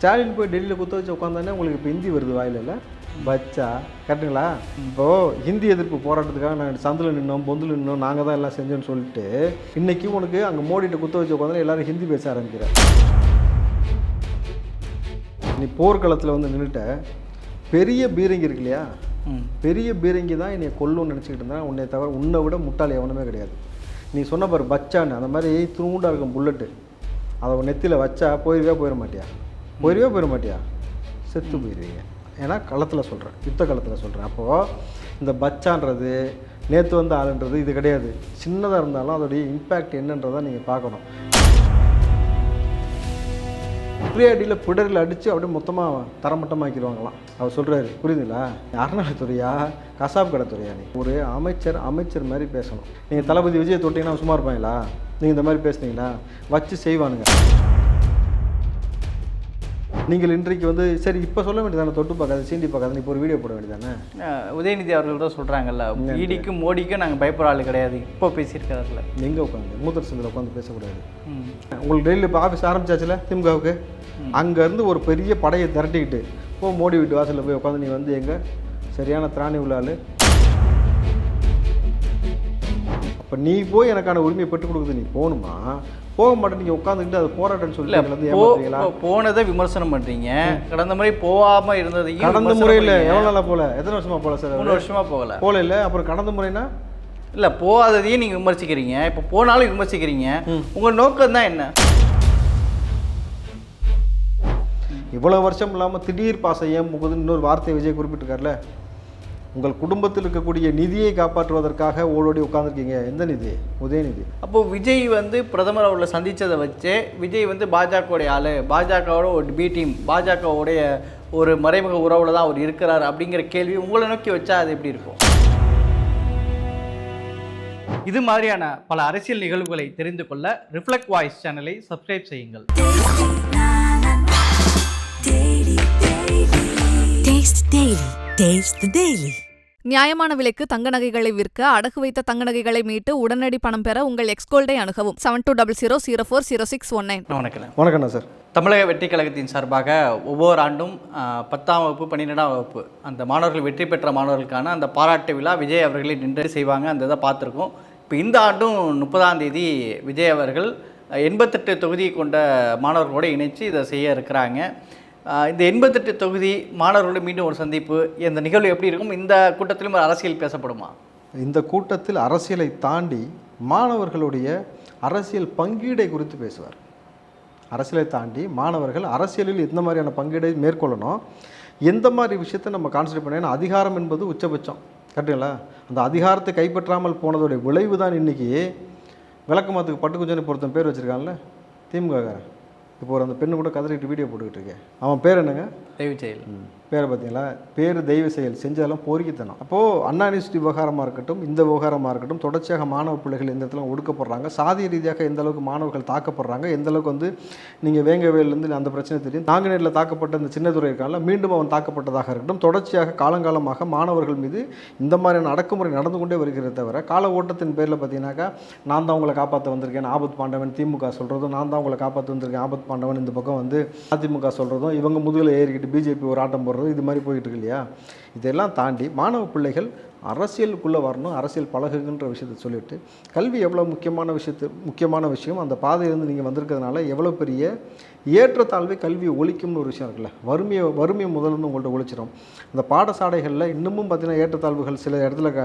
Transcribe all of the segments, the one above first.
ஸ்டாலின் போய் டெல்லியில் குத்த வச்சு உட்காந்தானே உங்களுக்கு இப்போ ஹிந்தி வருது வாயில இல்ல பச்சா கரெக்டுங்களா இப்போது ஹிந்தி எதிர்ப்பு போராட்டத்துக்காக நாங்கள் சந்தில் நின்னோம் பொந்தில் நின்னோம் நாங்கள் தான் எல்லாம் செஞ்சோன்னு சொல்லிட்டு இன்னைக்கு உனக்கு அங்கே மோடிட்ட குத்த வச்சு உட்காந்து எல்லாரும் ஹிந்தி பேச ஆரம்பிக்கிற. நீ போர்க்களத்தில் வந்து நின்றுட்ட பெரிய பீரங்கி இருக்கு இல்லையா? பெரிய பீரங்கி தான் என்னை கொல்லும்னு நினச்சிக்கிட்டு இருந்தா உன்னை தவிர உன்னை விட முட்டாள் எவனுமே கிடையாது. நீ சொன்ன பாரு பச்சான்னு. அந்த மாதிரி துருண்டாக இருக்கும் புல்லட்டு. அதை நெத்தியில் வச்சா போயிருவே போயிட மாட்டியா? போயிருவே போயிட மாட்டியா செத்து போயிடுவீங்க ஏன்னா களத்தில் சொல்கிறேன் யுத்த களத்தில் சொல்கிறேன் அப்போது இந்த பச்சான்றது நேற்று வந்த ஆளுன்றது இது கிடையாது. சின்னதாக இருந்தாலும் அதோடைய இம்பேக்ட் என்னன்றதை நீங்கள் பார்க்கணும். ஒரே அடியில் அடித்து அப்படியே மொத்தமாக தரமட்டமாக்கிடுவாங்களாம். அவர் சொல்கிறாரு புரியுதுங்களா? அறநிலைத்துறையா கசாப் கடைத்துறையா நீ? ஒரு அமைச்சர் அமைச்சர் மாதிரி பேசணும். நீங்கள் தளபதி விஜய் தொட்டிங்கன்னா சும்மா இருப்பாங்களா? நீங்கள் இந்த மாதிரி பேசுனீங்களா? வச்சு செய்வானுங்க. நீங்கள் இன்றைக்கு வந்து சரி இப்போ சொல்ல வேண்டியதானே தொட்டு பார்க்காத சீண்டி பார்க்காத இப்போ ஒரு வீடியோ போட வேண்டியதானே உதயநிதி அவர்கள் தான் சொல்கிறாங்கல்ல ஈடிக்கும் மோடிக்கும் நாங்கள் பயப்படுற ஆள் கிடையாது இப்போ பேசியிருக்காருல்ல எங்கே உட்காந்து மூத்தர் சந்தில் உட்காந்து பேசக்கூடாது. உங்களுக்கு டெல்லியில் இப்போ ஆஃபீஸ் ஆரம்பிச்சாச்சுல திமுகவுக்கு? அங்கேருந்து ஒரு பெரிய படையை திரட்டிக்கிட்டு போ மோடி வீட்டு வாசலில் போய் உட்காந்து நீ வந்து எங்க? சரியான திராணி உள்ள ஆளு. அப்போ நீ போய் எனக்கான உரிமையை பெற்றுக் கொடுக்குது நீ போகணுமா? போக மாட்டேன் நீங்கள் உட்காந்துக்கிட்டு அது போராட்டம்னு சொல்லி போனதை விமர்சனம் பண்ணுறீங்க கடந்த முறை போகாமல் இருந்ததையும் கடந்த முறையில். எவ்வளோ நாளாக போல எத்தனை வருஷமா போல சார் மூணு வருஷமாக போகல. போல இல்லை அப்புறம் கடந்த முறைனா இல்லை போகாததையும் நீங்கள் விமர்சிக்கிறீங்க. இப்போ போனாலும் விமர்சிக்கிறீங்க. உங்கள் நோக்கம் தான் என்ன? இவ்வளோ வருஷம் இல்லாமல் திடீர் பாசம் ஏன் முகுதுன்னு இன்னொரு வார்த்தையை விஜய் குறிப்பிட்டிருக்காருல? உங்கள் குடும்பத்தில் இருக்கக்கூடிய நிதியை காப்பாற்றுவதற்காக ஓடோடி உட்காந்துருக்கீங்க எந்த நிதி? உதயநிதி. அப்போ விஜய் வந்து பிரதமர் அவர்களை சந்திச்சதை வச்சு விஜய் வந்து பாஜகவுடைய ஆளு. பாஜகவோட ஒரு பி டீம் பாஜகவுடைய ஒரு மறைமுக உறவுல தான் அவர் இருக்கிறார் அப்படிங்கிற கேள்வி உங்களை நோக்கி வச்சா அது எப்படி இருக்கும்? இது மாதிரியான பல அரசியல் நிகழ்வுகளை தெரிந்து கொள்ள ரிஃப்ளெக்ட் வாய்ஸ் சேனலை சப்ஸ்கிரைப் செய்யுங்கள். Taste Daily. Taste the Daily. நியாயமான விலைக்கு தங்க நகைகளை விற்க அடகு வைத்த தங்க நகைகளை மீட்டு உடனடி பணம் பெற உங்கள் எக்ஸ்கோல்டை அணுகவும் seven two double zero zero four zero six one nine வணக்கம். வணக்கண்ணா சார். தமிழக வெற்றி கழகத்தின் சார்பாக ஒவ்வொரு ஆண்டும் பத்தாம் வகுப்பு பன்னிரெண்டாம் வகுப்பு அந்த மாணவர்கள் வெற்றி பெற்ற மாணவர்களுக்கான அந்த பாராட்டு விழா விஜய் அவர்களே நின்று செய்வாங்க. அந்த இதை பார்த்துருக்கோம். இப்போ இந்த ஆண்டும் முப்பதாம் தேதி விஜய் அவர்கள் எண்பத்தெட்டு தொகுதி கொண்ட மாணவர்களோடு இணைச்சு இதை செய்ய இருக்கிறாங்க. இந்த எண்பத்தெட்டு தொகுதி மாணவர்களோடு மீண்டும் ஒரு சந்திப்பு. இந்த நிகழ்வு எப்படி இருக்கும்? இந்த கூட்டத்திலும் ஒரு அரசியல் பேசப்படுமா? இந்த கூட்டத்தில் அரசியலை தாண்டி மாணவர்களுடைய அரசியல் பங்கீடை குறித்து பேசுவார். அரசியலை தாண்டி மாணவர்கள் அரசியலில் எந்த மாதிரியான பங்கீடை மேற்கொள்ளணும்? எந்த மாதிரி விஷயத்தை நம்ம கான்சன்ட்ரேட் பண்ணணும்? அதிகாரம் என்பது உச்சபட்சம். கரெக்டுங்களா அந்த அதிகாரத்தை கைப்பற்றாமல் போனதோடைய விளைவு தான் இன்றைக்கி விளக்கமாத்துக்கு பட்டுக்குஞ்சனை பொருத்தம் பேர் வச்சுருக்கான்ல திமுககாரன். இப்போ ஒரு அந்த பெண்ணு கூட கதறிட்டு வீடியோ போட்டுக்கிட்டு இருக்கேன். அவன் பேர் என்னங்க? தெய்வ செயல். பேரை பார்த்தீங்களா? பேர் தெய்வ செயல். செஞ்சதெல்லாம் பொறுக்கித்தனம். அப்போது அண்ணா யூனிவர்சிட்டி விவகாரமாக இருக்கட்டும் இந்த விவகாரமாக இருக்கட்டும் தொடர்ச்சியாக மாணவ பிள்ளைகள் எந்த இடத்துல ஒடுக்கப்படுறாங்க. சாதிய ரீதியாக எந்த அளவுக்கு மாணவர்கள் தாக்கப்படுறாங்க எந்த அளவுக்கு வந்து நீங்கள் வேங்கவேலேருந்து அந்த பிரச்சனை தெரியும் நாங்குநேரில் தாக்கப்பட்ட இந்த சின்னதுரை இருக்கான்ல மீண்டும் அவன் தாக்கப்பட்டதாக இருக்கட்டும் தொடர்ச்சியாக காலங்காலமாக மாணவர்கள் மீது இந்த மாதிரியான அடக்குமுறை நடந்து கொண்டே வருகிறத தவிர கால ஓட்டத்தின் பேரில் பார்த்தீங்கன்னாக்கா நான் தான் உங்களை காப்பாற்ற வந்திருக்கேன் ஆபத் பாண்டவன் திமுக சொல்கிறதும் நான் தான் உங்களை காப்பாற்ற வந்திருக்கேன் ஆபத் பாண்டவன் இந்த பக்கம் வந்து அதிமுக சொல்கிறதும் இவங்க முதுகில் ஏறிக்கிட்டு பிஜேபி ஒரு ஆட்டம் போடுறது இது மாதிரி போயிட்டு இருக்கு இல்லையா? இதெல்லாம் தாண்டி மாணவ பிள்ளைகள் அரசியலுக்குள்ளே வரணும் அரசியல் பழகுங்கிற விஷயத்தை சொல்லிட்டு கல்வி எவ்வளோ முக்கியமான விஷயத்து முக்கியமான விஷயம் அந்த பாதையிலேருந்து நீங்கள் வந்திருக்கிறதுனால எவ்வளோ பெரிய ஏற்றத்தாழ்வை கல்வியை ஒழிக்கும்னு ஒரு விஷயம் இருக்குல்ல? வறுமையை வறுமையை முதல்ல உங்கள்கிட்ட ஒழிச்சிடும் அந்த பாடசாலைகளில் இன்னமும் பார்த்தீங்கன்னா ஏற்றத்தாழ்வுகள் சில இடத்துல க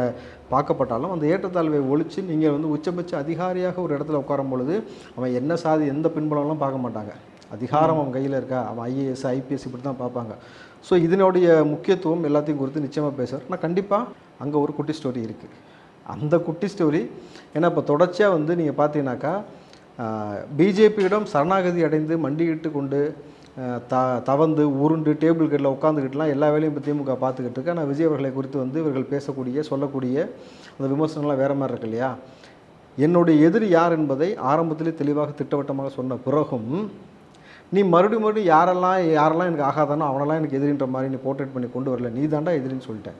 பார்க்கப்பட்டாலும் அந்த ஏற்றத்தாழ்வை ஒழித்து நீங்கள் வந்து உச்சபட்ச அதிகாரியாக ஒரு இடத்துல உட்காரும் பொழுது அவன் என்ன சாதி எந்த பின்புலம்லாம் பார்க்க மாட்டாங்க. அதிகாரம் அவன் கையில் இருக்கா? அவன் ஐஏஎஸ் ஐபிஎஸ் இப்படி தான் பார்ப்பாங்க. ஸோ இதனுடைய முக்கியத்துவம் எல்லாத்தையும் குறித்து நிச்சயமாக பேசுவார். நான் கண்டிப்பாக அங்கே ஒரு குட்டி ஸ்டோரி இருக்குது அந்த குட்டி ஸ்டோரி ஏன்னா இப்போ தொடர்ச்சியாக வந்து நீங்கள் பார்த்தீங்கன்னாக்கா பிஜேபியிடம் சரணாகதி அடைந்து மண்டியிட்டு கொண்டு த தவந்து உருண்டு டேபிள் கட்டில் உட்காந்துக்கிட்டுலாம் எல்லா வேலையும் இப்போ திமுக பார்த்துக்கிட்டு இருக்கு. ஆனால் விஜய் அவர்களை குறித்து வந்து இவர்கள் பேசக்கூடிய சொல்லக்கூடிய அந்த விமர்சனங்கள்லாம் வேறு மாதிரி இருக்கு இல்லையா? என்னுடைய எதிரி யார் என்பதை ஆரம்பத்திலே தெளிவாக திட்டவட்டமாக சொன்ன பிறகும் நீ மறுபடியும் மறுபடியும் யாரெல்லாம் யாரெல்லாம் எனக்கு ஆகாதானோ அவனெல்லாம் எனக்கு எதிரின்ற மாதிரி நீ போர்ட்ரேட் பண்ணி கொண்டு வரல. நீ தாண்டா எதிரின்னு சொல்லிட்டேன்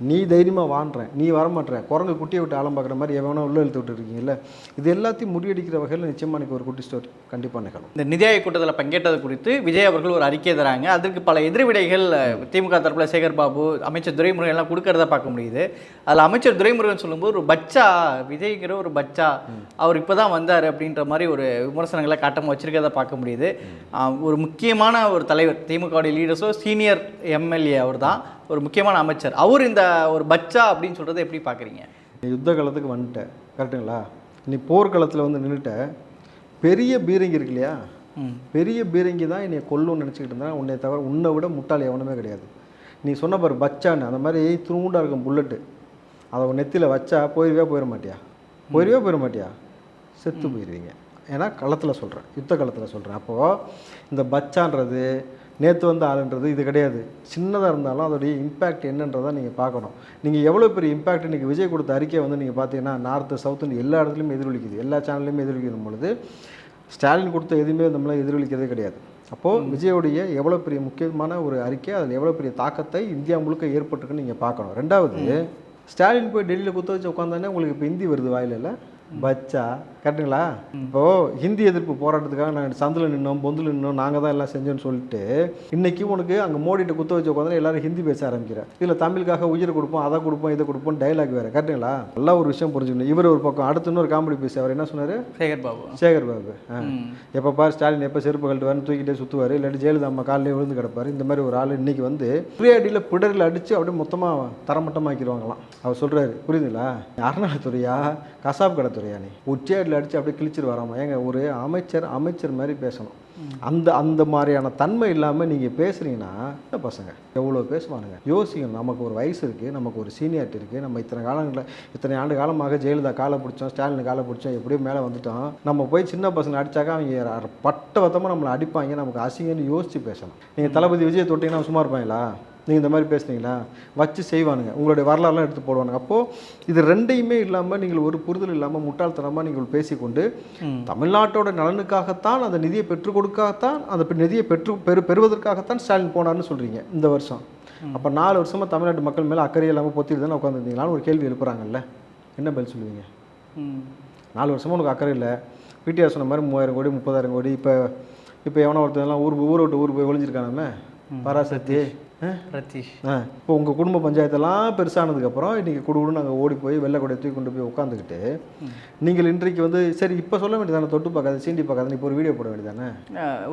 நீ தைரியமாக வாண்டுறேன் நீ வரமாட்ற குரங்கு குட்டியை விட்டு ஆழம் பார்க்குற மாதிரி எவனோ உள்ள இழுத்து விட்டு இருக்கீங்கல்ல இது எல்லாத்தையும் முறியடிக்கிற வகையில் நிச்சயமாக எனக்கு ஒரு குட்டி ஸ்டோரி கண்டிப்பாக நிகழும். இந்த நிதி ஆயோக் கூட்டத்தில் பங்கேற்றது குறித்து விஜய் அவர்கள் ஒரு அறிக்கை தராங்க. அதற்கு பல எதிர்விடைகள் திமுக தரப்புல சேகர் பாபு அமைச்சர் துரைமுருகன் எல்லாம் கொடுக்கறத பார்க்க முடியுது. அதில் அமைச்சர் துரைமுருகன் சொல்லும்போது ஒரு பச்சா விஜய்ங்கிற ஒரு பச்சா அவர் இப்போ தான் வந்தார் அப்படின்ற மாதிரி ஒரு விமர்சனங்களை காட்டமாக வச்சிருக்கிறத பார்க்க முடியுது. ஒரு முக்கியமான ஒரு தலைவர் திமுகவுடைய லீடர்ஸோ சீனியர் எம்எல்ஏ அவர் தான் ஒரு முக்கியமான அமைச்சர். அவர் இந்த ஒரு பச்சா அப்படின்னு சொல்கிறத எப்படி பார்க்குறீங்க? நீ யுத்த காலத்துக்கு வந்துட்ட கரெக்டுங்களா நீ போர்க்களத்தில் வந்து நின்றுட்ட பெரிய பீரங்கி இருக்கு இல்லையா? பெரிய பீரங்கி தான் என்னை கொல்லும்னு நினச்சிக்கிட்டு இருந்தேன் உன்னை தவிர உன்னை விட முட்டாள் எவனுமே கிடையாது. நீ சொன்ன பாரு பச்சான்னு அந்த மாதிரி துருண்டா இருக்கும் புல்லட்டு அதை உன் நெத்தியில் வச்சா போயிருவே போயிட மாட்டியா? போயிருவே போயிட மாட்டியா? செத்து போயிடுவீங்க ஏன்னா களத்தில் சொல்கிறேன் யுத்த களத்தில் சொல்கிறேன் அப்போது இந்த பச்சான்றது நேற்று வந்த ஆளுன்றது இது கிடையாது. சின்னதாக இருந்தாலும் அதோடைய இம்பேக்ட் என்னன்றதை நீங்கள் பார்க்கணும். நீங்கள் எவ்வளோ பெரிய இம்பேக்ட் இன்றைக்கி விஜய் கொடுத்த அறிக்கையை வந்து நீங்கள் பார்த்தீங்கன்னா நார்த்து சவுத்துன்னு எல்லா இடத்துலையும் எதிரொலிக்குது. எல்லா சேனல்லையுமே எதிரொலிக்கும் பொழுது ஸ்டாலின் கொடுத்த எதுவுமே நம்மளால் எதிரொலிக்கிறதே கிடையாது. அப்போது விஜயோடைய எவ்வளோ பெரிய முக்கியமான ஒரு அறிக்கை அதில் எவ்வளோ பெரிய தாக்கத்தை இந்தியா முழுக்க ஏற்பட்டிருக்குன்னு நீங்கள் பார்க்கணும். ரெண்டாவது ஸ்டாலின் போய் டெல்லியில் குத்த வச்சு உட்காந்தானே உங்களுக்கு இப்போ ஹிந்தி வருது வாயில இல்ல? பச்சா கரெக்டுங்களா? இப்போது ஹிந்தி எதிர்ப்பு போராட்டத்துக்காக நாங்கள் சந்தில் நின்னோம் பொந்தில் நின்னோம் நாங்கள் தான் எல்லாம் செஞ்சோன்னு சொல்லிட்டு இன்னைக்கு உனக்கு அங்கே மோடிட்ட குத்த வச்சு உட்காந்து எல்லாரும் ஹிந்தி பேச ஆரம்பிக்கிற. இதில் தமிழுக்காக உயிரை கொடுப்போம் அதை கொடுப்போம் இதை கொடுப்போம் டைலாக் வேறு. கரெக்டுங்களா? நல்லா ஒரு விஷயம் புரிஞ்சுக்கணும். இவர் ஒரு பக்கம் அடுத்து இன்னொரு காமெடி பேசி அவர் என்ன சொன்னார்? சேகர் பாபு. சேகர் பாபு. எப்போ பார் ஸ்டாலின் எப்போ செருப்பு கழட்டு வரணும் தூக்கிட்டே சுற்றுவார் இல்லாட்டி ஜெயலலிதா அம்மா காலிலே விழுந்து கிடப்பார். இந்த மாதிரி ஒரு ஆள் இன்னைக்கு வந்து புரியாடியில் பிடரில் அடித்து அப்படியே மொத்தமாக தரமட்டமாக்கிடுவாங்களாம். அவர் சொல்கிறாரு புரியுதுங்களா? அறநிலைத்துறையா கசாப் கடைத்துறையா நீ? உச்சேடியில் அடித்து அப்படியே கிழிச்சிட்டு வராமா. ஏங்க ஒரு அமைச்சர் அமைச்சர் மாதிரி பேசணும். அந்த அந்த மாதிரியான தன்மை இல்லாமல் நீங்கள் பேசுகிறீங்கன்னா பசங்க எவ்வளோ பேசுவானுங்க? யோசிக்கணும் நமக்கு ஒரு வயசு இருக்குது நமக்கு ஒரு சீனியாரிட்டி இருக்குது நம்ம இத்தனை காலங்களில் இத்தனை ஆண்டு காலமாக ஜெயலலிதா காலை பிடிச்சோம் ஸ்டாலின் காலை பிடிச்சோம் எப்படியோ மேலே வந்துட்டோம். நம்ம போய் சின்ன பசங்க அடித்தாக்கா அவங்க பட்டவத்தமாக நம்மளை அடிப்பாங்க நமக்கு அசிங்கன்னு யோசித்து பேசணும். நீங்கள் தளபதி விஜய் தொட்டிங்கன்னா சும்மா இருப்பாங்களா? நீங்கள் இந்த மாதிரி பேசுனீங்களா? வச்சு செய்வானுங்க. உங்களுடைய வரலாறுலாம் எடுத்து போடுவானுங்க. அப்போது இது ரெண்டையுமே இல்லாமல் நீங்கள் ஒரு புரிதல் இல்லாமல் முட்டாள்தனமாக நீங்கள் பேசிக்கொண்டு தமிழ்நாட்டோட நலனுக்காகத்தான் அந்த நிதியை பெற்றுக் கொடுக்காகத்தான் அந்த நிதியை பெற்று பெறு பெறுவதற்காகத்தான் ஸ்டாலின் போனார்னு சொல்கிறீங்க இந்த வருஷம். அப்போ நாலு வருஷமாக தமிழ்நாட்டு மக்கள் மேலே அக்கறை இல்லாமல் பொத்திட்டு தானே உட்காந்துருந்தீங்களான்னு ஒரு கேள்வி எழுப்புறாங்கல்ல? என்ன பதில் சொல்லுவீங்க? நாலு வருஷமாக உனக்கு அக்கறை இல்லை. பிடிஆர் சொன்ன மாதிரி மூவாயிரம் கோடி முப்பதாயிரம் கோடி இப்போ இப்போ எவனோ ஒருத்தன் ஊர் ஊரை விட்டு ஊர் போய் ஒளிஞ்சிருக்கானாமே? பராசக்தி? ரத்தீஷ். இப்போ உங்கள் குடும்ப பஞ்சாயத்தெல்லாம் பெருசானதுக்கப்புறம் இன்றைக்கி குடுகுடு நாங்கள் ஓடி போய் வெள்ளை கொடையை தூக்கி கொண்டு போய் உட்காந்துக்கிட்டு நீங்கள் இன்றைக்கு வந்து சரி இப்போ சொல்ல வேண்டியதானே தொட்டு பார்க்காத சீண்டி பார்க்காத நீ இப்போ ஒரு வீடியோ போட வேண்டியதானே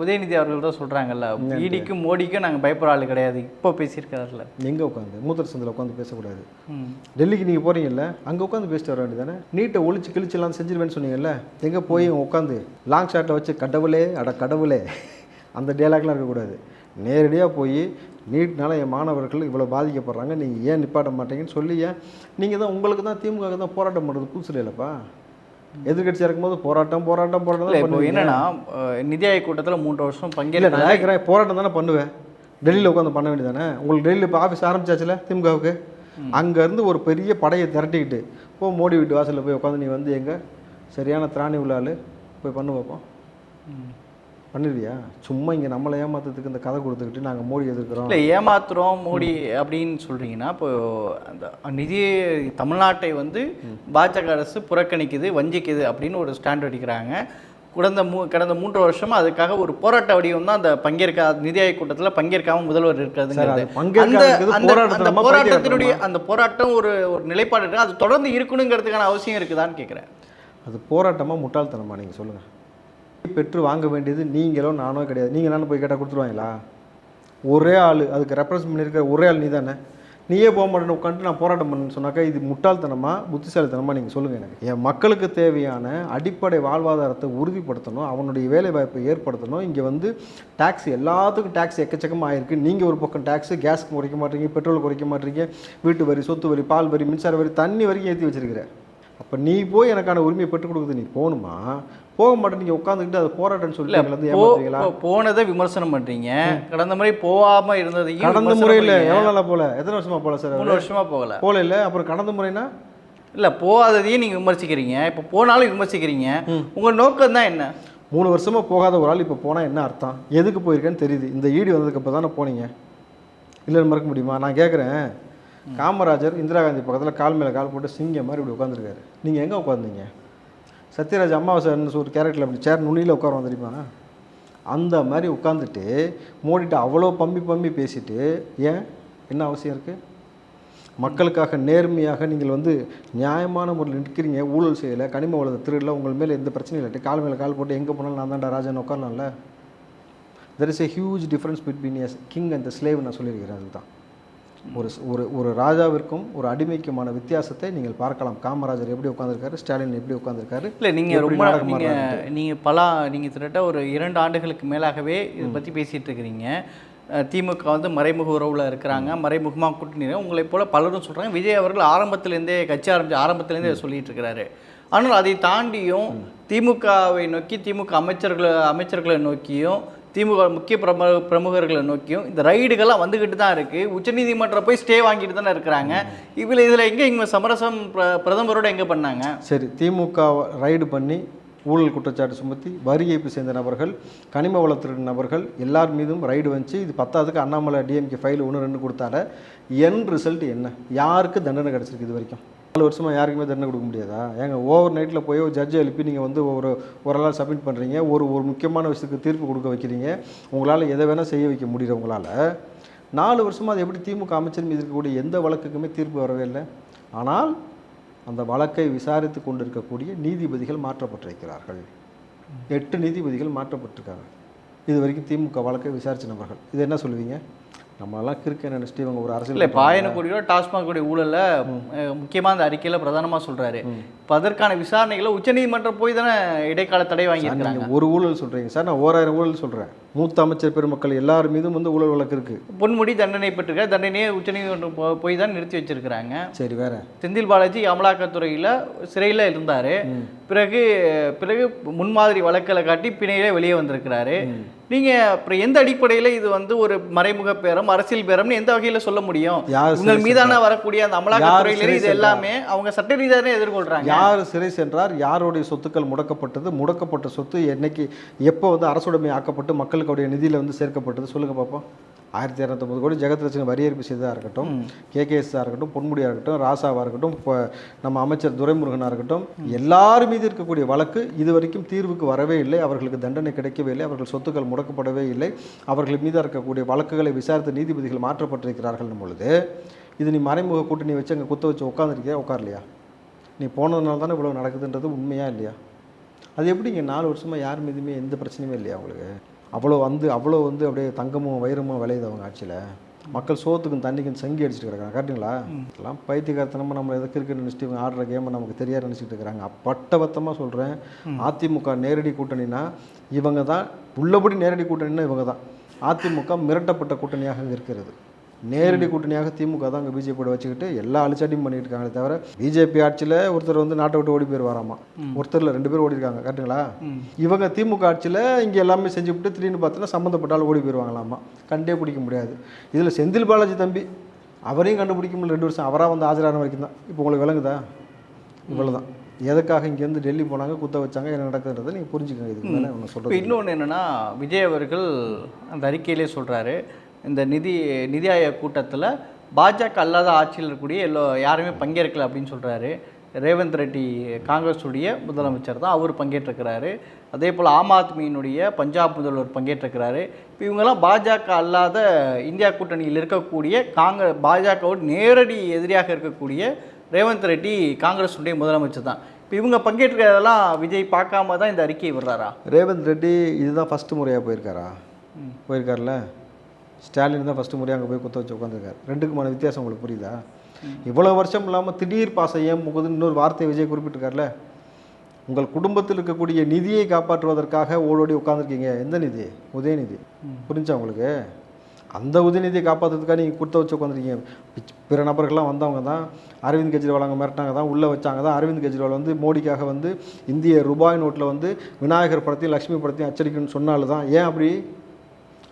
உதயநிதி அவர்கள் தான் சொல்கிறாங்கல்ல ஈடிக்கும் மோடிக்கும் நாங்கள் பயப்படுற ஆள் கிடையாது இப்போ பேசியிருக்காருல்ல எங்கே உட்காந்து மூத்தர் சந்தில் உட்காந்து பேசக்கூடாது. டெல்லிக்கு நீங்கள் போகிறீங்கல்ல அங்கே உட்காந்து பேசிட்டு வர வேண்டியதானே நீட்டை ஒழிச்சு கிழிச்செல்லாம் செஞ்சிருவேன்னு சொன்னீங்கல்ல எங்கே போய் உட்காந்து லாங் ஷாட்டில் வச்சு கடவுளே அட கடவுளே அந்த டேலாக்லாம் இருக்கக்கூடாது. நேரடியாக போய் நீட்னால என் மாணவர்கள் இவ்வளோ பாதிக்கப்படுறாங்க. நீங்கள் ஏன் நிப்பாட்ட மாட்டீங்கன்னு சொல்லி ஏன்? நீங்கள் தான் உங்களுக்கு தான் திமுக தான் போராட்டம் பண்ணுறது புதுசு இல்லைப்பா எதிர்கட்சியாக இருக்கும்போது போராட்டம் போராட்டம் போராட்டம் தான் இப்போ. என்னன்னா நிதி ஆயோக் கூட்டத்தில் மூன்று வருஷம் பங்கேற்க நான் கேட்குறேன் போராட்டம் தானே பண்ணுவேன். டெல்லியில் உட்காந்து பண்ண வேண்டியதானே உங்களுக்கு டெல்லியில் இப்போ ஆஃபீஸ் ஆரம்பிச்சாச்சுல திமுகவுக்கு? அங்கேருந்து ஒரு பெரிய படையை திரட்டிக்கிட்டு போ மோடி வீட்டு வாசலில் போய் உட்காந்து நீ வந்து எங்க சரியான திராணி உள்ள ஆளு போய் பண்ணு பார்ப்போம் பண்ணிடுவியா சும்மா இங்கே நம்மளை ஏமாத்துறதுக்கு இந்த கதை கொடுத்துக்கிட்டு நாங்கள் மோடி எதிர்க்கிறோம். இல்லை ஏமாத்துறோம் மோடி அப்படின்னு சொல்கிறீங்கன்னா இப்போ அந்த நிதி தமிழ்நாட்டை வந்து பாஜக அரசு புறக்கணிக்குது வஞ்சிக்குது அப்படின்னு ஒரு ஸ்டாண்ட் அடிக்கிறாங்க கடந்த மூ கடந்த மூன்று வருஷமா அதுக்காக ஒரு போராட்ட வடிவம் தான் அந்த பங்கேற்க நிதி ஆயோக் கூட்டத்தில் பங்கேற்காம முதல்வர் பங்கேற்காததுக்கு அந்த- போராட்டத்தினுடைய அந்த போராட்டம் ஒரு ஒரு நிலைப்பாடு இருக்கு. அது தொடர்ந்து இருக்கணுங்கிறதுக்கான அவசியம் இருக்குதான்னு கேட்குறேன் அது போராட்டமாக முட்டாள்தனமா நீங்கள் சொல்லுங்கள் பெற்று வாங்க வேண்டியது நீங்களோ நானோ கிடையாது. நீங்கள் நானும் போய் கேட்டால் கொடுத்துருவாங்களா? ஒரே ஆள் அதுக்கு ரெப்ரசன்ட் பண்ணியிருக்க ஒரே ஆள் நீ தானே நீயே போக மாட்டேன்னு உட்காந்துட்டு நான் போராட்டம் பண்ணு சொன்னாக்கா இது முட்டாள்தனமா புத்திசாலித்தனமா நீங்கள் சொல்லுங்கள் எனக்கு. என் மக்களுக்கு தேவையான அடிப்படை வாழ்வாதாரத்தை உறுதிப்படுத்தணும் அவனுடைய வேலை வாய்ப்பை ஏற்படுத்தணும். இங்கே வந்து டேக்ஸ் எல்லாத்துக்கும் டேக்ஸ் எக்கச்சக்கமாக ஆயிருக்கு. நீங்கள் ஒரு பக்கம் டேக்ஸ் கேஸ்க்கு குறைக்க மாட்டீங்க பெட்ரோல் குறைக்க மாட்டீங்க வீட்டு வரி சொத்து வரி பால் வரி மின்சார வரி தண்ணி வரைக்கும் ஏற்றி வச்சிருக்கிற. அப்போ நீ போய் எனக்கான உரிமையை பெற்றுக் கொடுக்குறது நீ போகணுமா? போக மாட்டேன் நீங்கள் உட்காந்துக்கிட்டு அதை போராட்டம்னு சொல்லி போனதை விமர்சனம் பண்றீங்க. கடந்த முறை போகாம இருந்ததையும் கடந்த முறையில். எவ்வளோ நாளாக போல? எத்தனை வருஷமா போல சார் மூணு வருஷமா போகல. போல இல்லை அப்புறம் கடந்த முறைனா இல்ல போகாததையும் நீங்க விமர்சிக்கிறீங்க. இப்போ போனாலும் விமர்சிக்கிறீங்க. உங்க நோக்கம் தான் என்ன? மூணு வருஷமா போகாத ஒரு ஆள் இப்போ போனால் என்ன அர்த்தம்? எதுக்கு போயிருக்கேன்னு தெரியுது. இந்த ஈடு வந்ததுக்கு அப்போ தானே போனீங்க? இல்லைன்னு மறக்க முடியுமா? நான் கேட்குறேன் காமராஜர் இந்திரா காந்தி பக்கத்தில் கால் மேலே கால் போட்டு சிங்கம் மாதிரி இப்படி உட்காந்துருக்காரு நீங்கள் எங்கே உட்காந்தீங்க சத்யராஜ் அமாவாசைன்னு ஒரு கேரக்டரில் அப்படி சேர் நுனியில் உட்காருவோம் தெரியுமா? அந்த மாதிரி உட்காந்துட்டு மோடிட்டு அவ்வளோ பம்பி பம்பி பேசிட்டு ஏன்? என்ன அவசியம் இருக்குது மக்களுக்காக நேர்மையாக நீங்கள் வந்து நியாயமான முறையில் நிற்கிறீங்க ஊழல் செய்யலை கனிம வளத்தை திருடல உங்கள் மேலே எந்த பிரச்சனையும் இல்லை கால் மேலே கால் போட்டு எங்கே போனாலும் நான் தான்டா ராஜான்னு உட்காரலாம்ல? There is a huge difference between as king and the slave நான் சொல்லியிருக்கிறேன் அதுதான். ஒரு ஒரு ஒரு ராஜாவிற்கும் ஒரு அடிமைக்குமான வித்தியாசத்தை நீங்கள் பார்க்கலாம். காமராஜர் எப்படி உட்காந்துருக்காரு ஸ்டாலின் எப்படி உட்காந்துருக்காரு இல்லை நீங்கள் ரொம்ப நீங்கள். நீங்கள் பல நீங்கள் கிட்டத்தட்ட ஒரு இரண்டு ஆண்டுகளுக்கு மேலாகவே இதை பற்றி பேசிகிட்டு இருக்கிறீங்க. திமுக வந்து மறைமுக உறவில் இருக்கிறாங்க. மறைமுகமாக கூட்டணி உங்களைப் போல பலரும் சொல்கிறாங்க விஜய் அவர்கள் ஆரம்பத்திலேருந்தே கட்சி ஆரம்பிச்ச ஆரம்பத்திலேருந்தே சொல்லிட்டு இருக்கிறாரு. ஆனால் அதை தாண்டியும் திமுகவை நோக்கி திமுக அமைச்சர்களை அமைச்சர்களை நோக்கியும் திமுக முக்கிய பிரம பிரமுகர்களை நோக்கியும் இந்த ரைடுகள்லாம் வந்துக்கிட்டு தான் இருக்குது உச்சநீதிமன்றம் போய் ஸ்டே வாங்கிட்டு தானே இருக்கிறாங்க. இதில் இதில் எங்கே இங்கே சமரசம் பிர- பிரதமரோட எங்கே பண்ணாங்க? சரி திமுக ரைடு பண்ணி ஊழல் குற்றச்சாட்டு சுமத்தி வரி ஏய்ப்பு சேர்ந்த நபர்கள் கனிம வள நபர்கள் எல்லார் மீதும் ரைடு வந்துச்சு இது பத்தாவதுக்கு அண்ணாமலை டிஎம்கே ஃபைல் ஒன்று ரெண்டு கொடுத்தாரு. என் ரிசல்ட் என்ன? யாருக்கு தண்டனை கிடச்சிருக்கு இது வரைக்கும்? நாலு வருஷமாக யாருக்குமே தண்டனை கொடுக்க முடியாதா? ஏங்க ஓவர் நைட்டில் போய் ஒரு ஜட்ஜை எழுப்பி நீங்கள் வந்து ஒரு ஓரளவு சப்மிட் பண்ணுறீங்க ஒரு ஒரு முக்கியமான விஷயத்துக்கு தீர்ப்பு கொடுக்க வைக்கிறீங்க. உங்களால் எதை வேணால் செய்ய வைக்க முடியல உங்களால்? நாலு வருஷமாக அது எப்படி திமுக அமைச்சர் மீது இருக்கக்கூடிய எந்த வழக்குக்குமே தீர்ப்பு வரவே இல்லை. ஆனால் அந்த வழக்கை விசாரித்து கொண்டிருக்கக்கூடிய நீதிபதிகள் மாற்றப்பட்டிருக்கிறார்கள். எட்டு நீதிபதிகள் மாற்றப்பட்டிருக்காங்க. இது வரைக்கும் திமுக வழக்கை விசாரித்த நபர்கள். இது என்ன சொல்லுவீங்க? நம்மளாம் கிறுக்க நினச்சிட்டு இவங்க ஒரு அரசியல் இல்லை பாயனக்குடியோ டாஸ்மாக் குடி ஊழல்ல முக்கியமாக அந்த அறிக்கையில் பிரதானமாக சொல்றாரு. இப்போ அதற்கான விசாரணைகளை உச்சநீதிமன்றம் போய் தானே இடைக்கால தடை வாங்கியிருக்கிறாங்க. நீங்கள் ஒரு ஊழல் சொல்கிறீங்க சார் நான் ஓராயிரம் ஊழல் சொல்கிறேன் மூத்த அமைச்சர் பெருமக்கள் எல்லார் மீதும் வந்து ஊழல் வழக்கு இருக்குது பொன்முடி தண்டனை பெற்றிருக்காரு. தண்டனையே உச்சநீதிமன்றம் போய் தான் நிறுத்தி வச்சிருக்கிறாங்க. சரி வேற. செந்தில் பாலாஜி அமலாக்கத்துறையில் சிறையில் இருந்தார். பிறகு பிறகு முன்மாதிரி வழக்கில் காட்டி பிணையிலே வெளியே வந்திருக்கிறாரு. நீங்கள் அப்புறம் எந்த அடிப்படையில் இது வந்து ஒரு மறைமுக பேரம் அரசியல் பேரம்னு எந்த வகையில் சொல்ல முடியும்? உங்கள் மீதான வரக்கூடிய அந்த அமலாக்கத்துறையிலே இது? எல்லாமே அவங்க சட்ட ரீதியாக எதிர்கொள்கிறாங்க யார் சிறை சென்றார்? யாருடைய சொத்துக்கள் முடக்கப்பட்டது? முடக்கப்பட்ட சொத்து என்னைக்கு எப்போ வந்து அரசுடைமை ஆக்கப்பட்டு மக்களுடைய நிதியில் வந்து சேர்க்கப்பட்டது? சொல்லுங்க பார்ப்போம் ஆயிரத்தி இரநூத்தொம்பது கோடி ஜெகத்ரட்சணி வரி ஏற்பு செய்ததாக இருக்கட்டும் கேகேஎஸ்ஸாக இருக்கட்டும் பொன்முடியாக இருக்கட்டும் ராசாவாக இருக்கட்டும் இப்போ நம்ம அமைச்சர் துரைமுருகனாக இருக்கட்டும் எல்லார் மீது இருக்கக்கூடிய வழக்கு இது வரைக்கும் தீர்வுக்கு வரவே இல்லை. அவர்களுக்கு தண்டனை கிடைக்கவே இல்லை. அவர்கள் சொத்துக்கள் முடக்கப்படவே இல்லை. அவர்கள் மீது இருக்கக்கூடிய வழக்குகளை விசாரித்த நீதிபதிகள் மாற்றப்பட்டிருக்கிறார்கள் பொழுது இது நீ மறைமுக கூட்டணி வச்சு அங்கே குத்த வச்சு உட்காந்துருக்கியா உட்காரலையா? நீ போனதுனால தானே இவ்வளோ நடக்குதுன்றது உண்மையா இல்லையா? அது எப்படிங்க நாலு வருஷமாக யார் மீதுமே எந்த பிரச்சனையுமே இல்லையா அவங்களுக்கு அவ்வளோ வந்து அவ்வளோ வந்து அப்படியே தங்கமும் வைரமும் விளையுது அவங்க ஆட்சியில். மக்கள் சோத்துக்கும் தண்ணிக்கும் சங்கி அடிச்சுட்டு இருக்கிறாங்க கரெக்டுங்களா எல்லாம் பைத்தியகாரத்தனமாக நம்ம எதை கிரிக்கெட் நினச்சிட்டு இவங்க ஆடுற கேமை நமக்கு தெரியாது நினச்சிட்டு இருக்கிறாங்க அப்பட்டவத்தமாக சொல்கிறேன் அதிமுக நேரடி கூட்டணினா இவங்க தான் உள்ளபடி நேரடி கூட்டணினா இவங்க தான். அதிமுக மிரட்டப்பட்ட கூட்டணியாக இருக்கிறது. நேரடி கூட்டணியாக திமுக தான் அங்கே பிஜேபியோட வச்சுக்கிட்டு எல்லா அழிச்சாட்டியும் பண்ணிட்டு இருக்காங்களே தவிர பிஜேபி ஆட்சியில் ஒருத்தர் வந்து நாட்டை விட்டு ஓடி போயிடுவாராமா ஒருத்தரில் ரெண்டு பேர் ஓடி இருக்காங்க கரெக்டுங்களா இவங்க திமுக ஆட்சியில் இங்கே எல்லாமே செஞ்சுவிட்டு திடீர்னு பார்த்தோன்னா சம்மந்தப்பட்டாலும் ஓடி போயிடுவாங்களாமா கண்டே பிடிக்க முடியாது. இதில் செந்தில் பாலாஜி தம்பி அவரையும் கண்டுபிடிக்க முடியல ரெண்டு வருஷம். அவராக வந்து ஆஜரான வரைக்கும் தான். இப்போ உங்களுக்கு விளங்குதா? இவ்வளவுதான். எதுக்காக இங்கேருந்து டெல்லி போனாங்க குத்த வச்சாங்க என்ன நடக்குதுன்றதை நீங்கள் புரிஞ்சுக்கோங்க. இதுக்கு மேலே ஒன்று இப்போ சொல்கிறது இன்னொன்று என்னென்னா விஜய் அவர்கள் அந்த அறிக்கையிலே சொல்கிறாரு இந்த நிதி நிதி ஆயோக் கூட்டத்தில் பாஜக அல்லாத ஆட்சியில் இருக்கக்கூடிய எல்லோ யாருமே பங்கேற்கல அப்படின்னு சொல்கிறாரு ரேவந்த் ரெட்டி காங்கிரஸுடைய முதலமைச்சர் தான் அவர் பங்கேற்றிருக்கிறாரு. அதே போல் ஆம் ஆத்மியினுடைய பஞ்சாப் முதல்வர் பங்கேற்றிருக்கிறாரு. இப்போ இவங்கெல்லாம் பாஜக அல்லாத இந்தியா கூட்டணியில் இருக்கக்கூடிய காங்கிரஸ் பாஜகவோட நேரடி எதிரியாக இருக்கக்கூடிய ரேவந்த் ரெட்டி காங்கிரஸுடைய முதலமைச்சர் தான். இப்போ இவங்க பங்கேற்கிறதெல்லாம் விஜய் பார்க்காம தான் இந்த அறிக்கையை விடுறாரா? ரேவந்த் ரெட்டி இதுதான் ஃபஸ்ட்டு முறையாக போயிருக்காரா? போயிருக்காருல்ல? ஸ்டாலின் தான் ஃபஸ்ட்டு முறையாக அங்கே போய் குத்த வச்சு உட்காந்துருக்காரு ரெண்டுக்குமான வித்தியாசம் உங்களுக்கு புரியுதா? இவ்வளோ வருஷம் இல்லாமல் திடீர் பாசம் ஏன் முகுதுன்னு இன்னொரு வார்த்தை விஜய் குறிப்பிட்டிருக்காருல்ல உங்கள் குடும்பத்தில் இருக்கக்கூடிய நிதியை காப்பாற்றுவதற்காக ஓடோடி உட்காந்துருக்கீங்க எந்த நிதி? உதயநிதி. புரிஞ்சா உங்களுக்கு? அந்த உதயநிதியை காப்பாற்றுறதுக்காக நீங்கள் கொடுத்த வச்சு உட்காந்துருக்கீங்க பிற நபர்கள்லாம் வந்தவங்க தான் அரவிந்த் கெஜ்ரிவால் அங்கே மிரட்டினாங்க தான் உள்ளே வச்சாங்க தான். அரவிந்த் கெஜ்ரிவால் வந்து மோடிக்காக வந்து இந்திய ரூபாய் நோட்டில் வந்து விநாயகர் படத்தையும் லக்ஷ்மி படத்தையும் அச்சடிக்கணும்னு சொன்னால தான் ஏன் அப்படி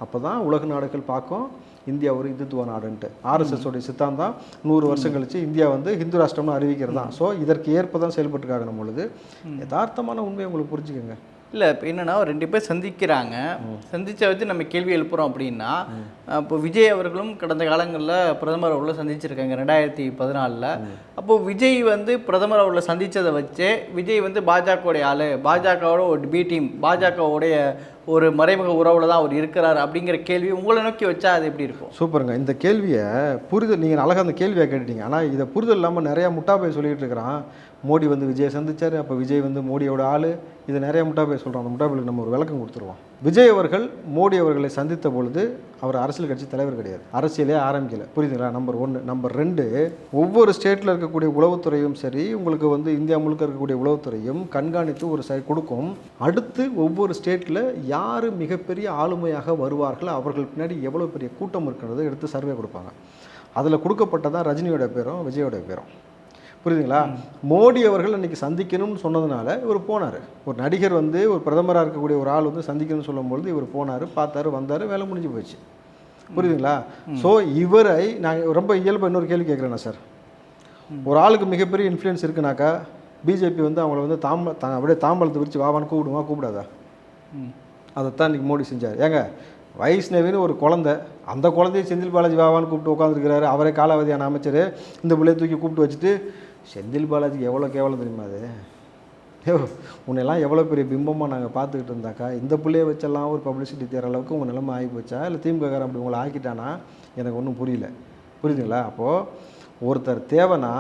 அப்போ தான் உலக நாடுகள் பார்க்கும் இந்தியா ஒரு இந்துத்துவ நாடுன்ட்டு. ஆர்எஸ்எஸ் உடைய சித்தாந்தம் நூறு வருஷம் கழிச்சு இந்தியா வந்து ஹிந்து ராஷ்டிரம்னு அறிவிக்கிறது. தான் ஸோ இதற்கு ஏற்ப தான் செயல்பட்டுருக்காங்க நம்ம பொழுது. யதார்த்தமான உண்மையை உங்களுக்கு புரிஞ்சுக்கோங்க. இல்லை இப்போ என்னன்னா ரெண்டு பேர் சந்திக்கிறாங்க. சந்திச்ச வச்சு நம்ம கேள்வி எழுப்புறோம் அப்படின்னா இப்போ விஜய் அவர்களும் கடந்த காலங்களில் பிரதமர் அவர்களை சந்திச்சிருக்காங்க ரெண்டாயிரத்தி பதினாலில். அப்போ விஜய் வந்து பிரதமர் அவர்களை சந்திச்சதை வச்சே விஜய் வந்து பாஜகவுடைய ஆளு. பாஜகவோட ஒரு பி டீம் பாஜகவுடைய ஒரு மறைமுக உறவுல தான் அவர் இருக்கிறார் அப்படிங்கிற கேள்வி உங்களை நோக்கி வச்சா அது எப்படி இருக்கும்? சூப்பருங்க. இந்த கேள்வியை புரிதல் நீங்கள் அழகாக அந்த கேள்வியை கேட்டுட்டீங்க. ஆனால் இதை புரிதல் இல்லாமல் நிறையா முட்டா போய் சொல்லிகிட்டு இருக்கிறான். மோடி வந்து விஜயை சந்திச்சார் அப்போ விஜய் வந்து மோடியோட ஆள். இது நிறைய முட்டா பேர் சொல்கிறோம் அந்த முட்டா நம்ம ஒரு விளக்கம் கொடுத்துருவோம். விஜய் அவர்கள் மோடி அவர்களை சந்தித்த பொழுது அவர் அரசியல் கட்சி தலைவர் கிடையாது. அரசியலே ஆரம்பிக்கல. புரியுதுங்களா? நம்பர் ஒன்று நம்பர் ரெண்டு ஒவ்வொரு ஸ்டேட்டில் இருக்கக்கூடிய உளவுத்துறையும் சரி உங்களுக்கு வந்து இந்தியா முழுக்க இருக்கக்கூடிய உளவுத்துறையும் கண்காணித்து ஒரு சை கொடுக்கும். அடுத்து ஒவ்வொரு ஸ்டேட்டில் யார் மிகப்பெரிய ஆளுமையாக வருவார்கள் அவர்கள் பின்னாடி எவ்வளோ பெரிய கூட்டம் இருக்கிறது எடுத்து சர்வே கொடுப்பாங்க. அதில் கொடுக்கப்பட்டதான் ரஜினியோட பேரும் விஜயோட பேரும். புரியுதுங்களா? மோடி அவர்கள் அன்றைக்கி சந்திக்கணும்னு சொன்னதுனால இவர் போனார். ஒரு நடிகர் வந்து ஒரு பிரதமராக இருக்கக்கூடிய ஒரு ஆள் வந்து சந்திக்கணும்னு சொல்லும்பொழுது இவர் போனார் பார்த்தாரு வந்தார் வேலை முடிஞ்சு போச்சு. புரியுதுங்களா? ஸோ இவரை நான் ரொம்ப இயல்பு இன்னொரு கேள்வி கேட்குறேண்ணா சார்? ஒரு ஆளுக்கு மிகப்பெரிய இன்ஃப்ளூயன்ஸ் இருக்குனாக்கா பிஜேபி வந்து அவங்கள வந்து தாம்ப தா அப்படியே தாம்பலத்தை விரிச்சு வாவான்னு கூப்பிடுமா கூப்பிடாதா? அதைத்தான் இன்றைக்கி மோடி செஞ்சார். ஏங்க வைஷ்ணவின்னு ஒரு குழந்தை அந்த குழந்தைய செந்தில் பாலாஜி வாவான்னு கூப்பிட்டு உட்காந்துருக்கிறாரு அவரே காலாவதியான அமைச்சர். இந்த பிள்ளைய தூக்கி கூப்பிட்டு வச்சுட்டு செந்தில் பாலாஜி எவ்வளோ கேவலம் தெரியுமா அது? உன்னெல்லாம் எவ்வளோ பெரிய பிம்பமாக நாங்கள் பார்த்துக்கிட்டு இருந்தாக்கா இந்த பிள்ளைய வச்செல்லாம் ஒரு பப்ளிசிட்டி தேர அளவுக்கு உங்கள் நிலைமை ஆகி போச்சா இல்லை திமுககாரன் அப்படி உங்களை ஆக்கிட்டானா? எனக்கு ஒன்றும் புரியல. புரியுதுங்களா? அப்போது ஒருத்தர் தேவைன்னா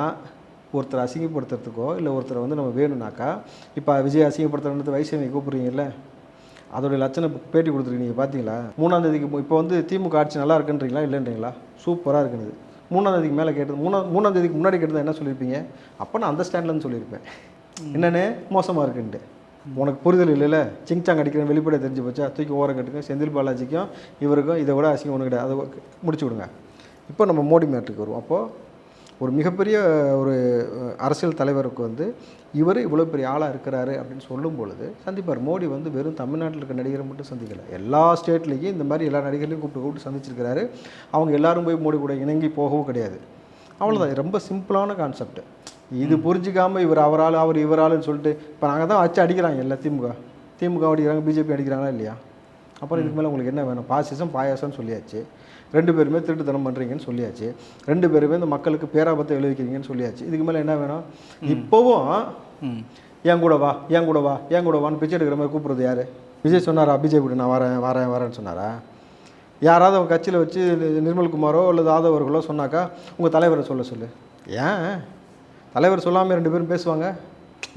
ஒருத்தர் அசிங்கப்படுத்துறதுக்கோ இல்லை ஒருத்தரை வந்து நம்ம வேணும்னாக்கா இப்போ விஜய் அசிங்கப்படுத்துறது வைஷ்ணவி கூப்பிட்றீங்கல்ல? அதோடைய லட்சணம் பேட்டி கொடுத்துருக்கீங்க பார்த்தீங்களா? மூணாம் தேதிக்கு இப்போ வந்து திமுக ஆட்சி நல்லா இருக்குன்றீங்களா இல்லைன்றீங்களா? சூப்பராக இருக்குது மூணாம் தேதிக்கு மேலே கேட்டது மூணா மூணாம் தேதிக்கு முன்னாடி கேட்டது என்ன சொல்லியிருப்பீங்க அப்போ நான் அந்த ஸ்டாண்ட்லேருந்து சொல்லியிருப்பேன் என்னென்னு? மோசமாக இருக்குன்ட்டு. உனக்கு புரிதல் இல்லைல்ல? சிங்சாங் அடிக்கிறேன் வெளிப்படையாக தெரிஞ்சு போச்சா? தூக்கி ஓரம் கட்டுங்க செந்தில் பாலாஜிக்கும் இவருக்கும் இதை விட அசிங்கம் ஒன்று கிடையாது. அதை முடிச்சு விடுங்க. இப்போ நம்ம மோடி மேட்டுக்கு வருவோம். அப்போது ஒரு மிகப்பெரிய ஒரு அரசியல் தலைவருக்கு வந்து இவர் இவ்வளோ பெரிய ஆளாக இருக்கிறாரு அப்படின்னு சொல்லும் பொழுது சந்திப்பார். மோடி வந்து வெறும் தமிழ்நாட்டில் இருக்க நடிகரை மட்டும் சந்திக்கலை. எல்லா ஸ்டேட்லேயும் இந்த மாதிரி எல்லா நடிகர்களையும் கூப்பிட்டு கூப்பிட்டு சந்திச்சிருக்கிறாரு. அவங்க எல்லாரும் போய் மோடி கூட இணங்கி போகவும் கிடையாது. அவ்வளோதான் ரொம்ப சிம்பிளான கான்செப்ட் இது புரிஞ்சிக்காம இவர் அவரால் அவர் இவராலுன்னு சொல்லிட்டு இப்போ நாங்கள் தான் வச்சு அடிக்கிறாங்க இல்லை திமுக. திமுக அடிக்கிறாங்க பிஜேபி அடிக்கிறாங்களா இல்லையா? அப்புறம் இதுக்கு மேலே உங்களுக்கு என்ன வேணும்? பாசிசம் பாயாசம்னு சொல்லியாச்சு. ரெண்டு பேருமே திருட்டுத்தனம் பண்ணுறீங்கன்னு சொல்லியாச்சு. ரெண்டு பேருமே இந்த மக்களுக்கு பேராபத்தை விளைவிக்கிறீங்கன்னு சொல்லியாச்சு. இதுக்கு மேலே என்ன வேணும்? இப்போவும் என் கூட வா என் கூட வா என் கூட வான்னு பிச்சை எடுக்கிற மாதிரி கூப்பிட்றது யார்? விஜய் சொன்னாரா? பிஜேபி கூட நான் வரேன் வரேன் வரேன்னு சொன்னாரா? யாராவது அவங்க கட்சியில் வச்சு நிர்மல்குமாரோ அல்லது ஆதவர்களோ சொன்னாக்கா உங்கள் தலைவரை சொல்ல சொல்லு. ஏன்? தலைவர் சொல்லாமல் ரெண்டு பேரும் பேசுவாங்க?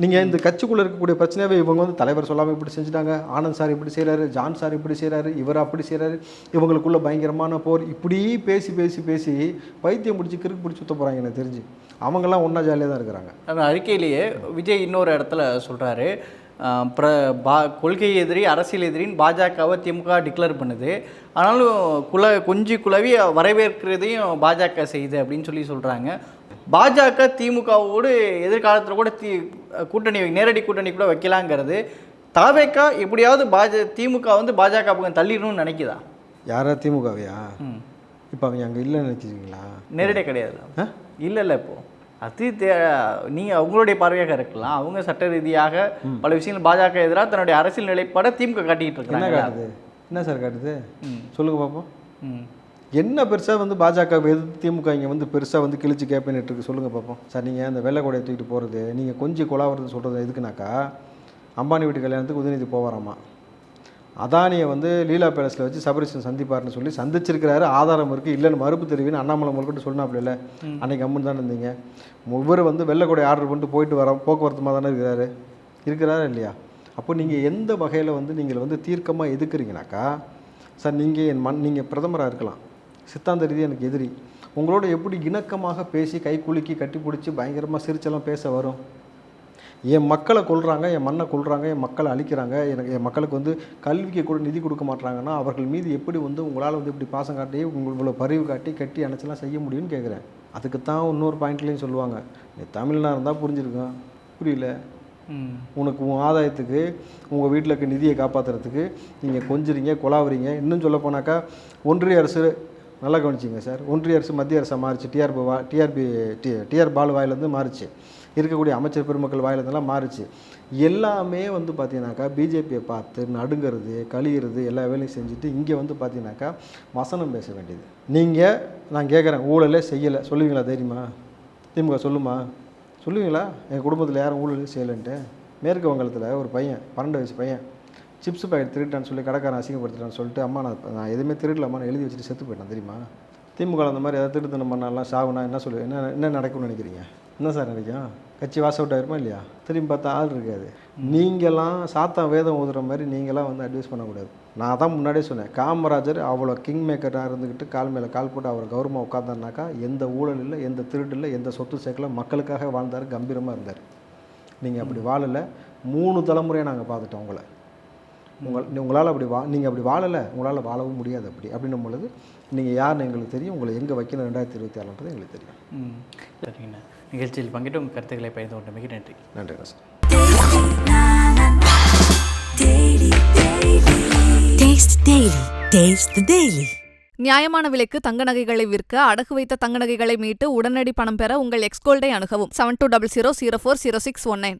நீங்கள் இந்த கட்சிக்குள்ளே இருக்கக்கூடிய பிரச்சனையாவே இவங்க வந்து தலைவர் சொல்லாமல் இப்படி செஞ்சுட்டாங்க. ஆனந்த் சார் இப்படி செய்கிறாரு ஜான் சார் இப்படி செய்கிறாரு இவர் அப்படி செய்கிறாரு இவங்களுக்குள்ள பயங்கரமான போர். இப்படி பேசி பேசி பேசி வைத்தியம் பிடிச்சி கிறுக்கு பிடிச்சி சுத்த போகிறாங்க எனக்கு தெரிஞ்சு. அவங்கெல்லாம் ஒன்றா ஜாலியாக தான் இருக்கிறாங்க. அந்த அறிக்கையிலேயே விஜய் இன்னொரு இடத்துல சொல்கிறாரு பிர பா கொள்கை எதிரி அரசியல் எதிரின்னு பாஜகவை திமுக டிக்ளேர் பண்ணுது. ஆனாலும் குல கொஞ்சி குழவி வரவேற்கிறதையும் பாஜக செய்யுது அப்படின்னு சொல்லி சொல்கிறாங்க பாஜக திமுகவோடு எதிர்காலத்தில் கூட தி கூட்டணி நேரடி கூட்டணி கூட வைக்கலாங்கிறது. தாவேக்கா எப்படியாவது பாஜ திமுக வந்து பாஜக பக்கம் தள்ளிடணும்னு நினைக்குதா? யாரா திமுகவையா? இப்போ அவங்க அங்கே இல்லைன்னு நினைக்கிறீங்களா? நேரடியாக கிடையாது? இல்லை இல்லை இப்போ. அது தே நீங்கள் அவங்களுடைய பார்வையாக இருக்கலாம். அவங்க சட்ட ரீதியாக பல விஷயங்கள் பாஜக எதிராக தன்னுடைய அரசியல் நிலைப்பாடை திமுக காட்டிக்கிட்டு என்ன இருக்காங்க காட்டுது? என்ன சார் காட்டுது? ம். சொல்லுங்க பார்ப்போம் ம். என்ன பெருசாக வந்து பாஜக எதிர்த்து திமுக இங்கே வந்து பெருசாக வந்து கிழிச்சு கேப்பேன்ட்டு இருக்கு. சொல்லுங்கள் பார்ப்போம் சார் நீங்கள் அந்த வெள்ளை கொடையை தூக்கிட்டு போகிறது நீங்கள் கொஞ்சம் கொலாவது சொல்கிறது எதுக்குனாக்கா அம்பானி வீட்டு கல்யாணத்துக்கு உதயநிதி போவாராமா? அதானியை வந்து லீலா பேலஸில் வச்சு சபரிசன் சந்திப்பார்னு சொல்லி சந்திச்சிருக்கிறாரு. ஆதாரம் இருக்குது இல்லைன்னு மறுப்பு தெரிவின்னு அண்ணாமலை முழுக்கிட்டு சொன்னாப்புல அன்னைக்கு அம்மன் தானே இருந்தீங்க. இவர் வந்து வெள்ளை கொடை ஆர்டர் பண்ணிட்டு போயிட்டு வர போக்குவரத்துமாக தானே இருக்கிறாரு? இருக்கிறாரா இல்லையா? அப்போ நீங்கள் எந்த வகையில் வந்து நீங்கள் வந்து தீர்க்கமாக எதுக்குறீங்கனாக்கா சார் நீங்கள் என் மண் நீங்கள் பிரதமராக இருக்கலாம். சித்தாந்த ரீதியாக எனக்கு எதிரி. உங்களோட எப்படி இணக்கமாக பேசி கை குலுக்கி கட்டி பிடிச்சி பயங்கரமாக சிரிச்செல்லாம் பேச வரும்? என் மக்களை கொல்றாங்க என் மண்ணை கொல்றாங்க என் மக்களை அழிக்கிறாங்க எனக்கு என் மக்களுக்கு வந்து கல்விக்கு கூட நிதி கொடுக்க மாட்றாங்கன்னா அவர்கள் மீது எப்படி வந்து உங்களால் வந்து இப்படி பாசம் காட்டி இவ்வளோ பரிவு காட்டி கட்டி அணைச்செல்லாம் செய்ய முடியும்னு கேட்குறேன் அதுக்கு தான் இன்னொரு பாயிண்ட்லேயும் சொல்லுவாங்க. நீ தமிழ்னா இருந்தால் புரிஞ்சிருக்கும். புரியல? உனக்கு உன் ஆதாயத்துக்கு உங்கள் வீட்டில் இருக்க நிதியை காப்பாற்றுறதுக்கு நீங்கள் கொஞ்சுறீங்க கொலாவுறீங்க. இன்னும் சொல்ல போனாக்கா ஒன்றிய அரசு நல்லா கவனிச்சிங்க சார். ஒன்றிய அரசு மத்திய அரசாக மாறிச்சு. டிஆர்பி வா டிஆர்பி டி டிஆர் பாலு வாயிலேருந்து மாறிச்சு. இருக்கக்கூடிய அமைச்சர் பெருமக்கள் வாயில மாறிச்சு. மாறுச்சு எல்லாமே வந்து பார்த்தீங்கன்னாக்கா பிஜேபியை பார்த்து நடுங்கிறது கழியிறது எல்லா வேலையும் செஞ்சுட்டு இங்கே வந்து பார்த்தீங்கன்னாக்கா வசனம் பேச வேண்டியது. நீங்கள் நான் கேட்குறேன் ஊழலே செய்யலை. சொல்லுவீங்களா தெரியுமா? திமுக சொல்லுமா? சொல்லுவீங்களா? எங்கள் குடும்பத்தில் யாரும் ஊழலே செய்யலைன்ட்டு? மேற்கு வங்கத்தில் ஒரு பையன் பன்னெண்டு வயசு பையன். சிப்ஸ் பேக்கெட் திருட்டான்னு சொல்லி கடைக்காரன் அசிங்கப்படுத்துறான்னு சொல்லிட்டு அம்மா நான் நான் எதுவுமே திருடலாமான்னு எழுதி வச்சுட்டு செத்து போயிட்டேன் தெரியுமா? திமுக அந்த மாதிரி ஏதாவது திருத்தனம் பண்ணாலாம் சாவுனா என்ன சொல்லு என்ன என்ன நடக்கும்னு நினைக்கிறீங்க? என்ன சார் நினைக்கும்? கட்சி வாச அவுட் ஆயிருமா இல்லையா? திரும்பி பார்த்தா ஆள் இருக்காது. நீங்களாம் சாத்தா வேதம் ஊதுற மாதிரி நீங்களாம் வந்து அட்வைஸ் பண்ணக்கூடாது. நான் தான் முன்னாடியே சொன்னேன் காமராஜர் அவ்வளோ கிங் மேக்கராக இருந்துக்கிட்டு கால் மேலே கால் போட்டு அவர் கௌரவமாக உட்காந்தாருனாக்கா எந்த ஊழல் இல்லை எந்த திருடு இல்லை எந்த சொத்து சேர்க்கல மக்களுக்காக வாழ்ந்தார் கம்பீரமாக இருந்தார். நீங்கள் அப்படி வாழலை. மூணு தலைமுறையாக நாங்கள் பார்த்துட்டோம் உங்களை. உங்கள் உங்களால் அப்படி வா நீங்கள் அப்படி வாழலை உங்களால் வாழவும் முடியாது அப்படி. அப்படின்னும் பொழுது நீங்கள் யாருன்னு எங்களுக்கு தெரியும் உங்களை எங்கே வைக்கணும் ரெண்டாயிரத்தி இருபத்தி ஆறுன்றது எங்களுக்கு தெரியும். சரிங்கண்ணா. நிகழ்ச்சியில் பங்கிட்டு உங்கள் கருத்துக்களை பகிர்ந்து கொண்ட மிக நன்றி நன்றி. Sir Taste Daily. Taste the Daily. நியாயமான விலைக்கு தங்க நகைகளை விற்க அடகு வைத்த தங்க நகைகளை மீட்டு உடனடி பணம் பெற உங்கள் எக்ஸ்கோல்டை அணுகவும். Seven two double zero zero four zero six one nine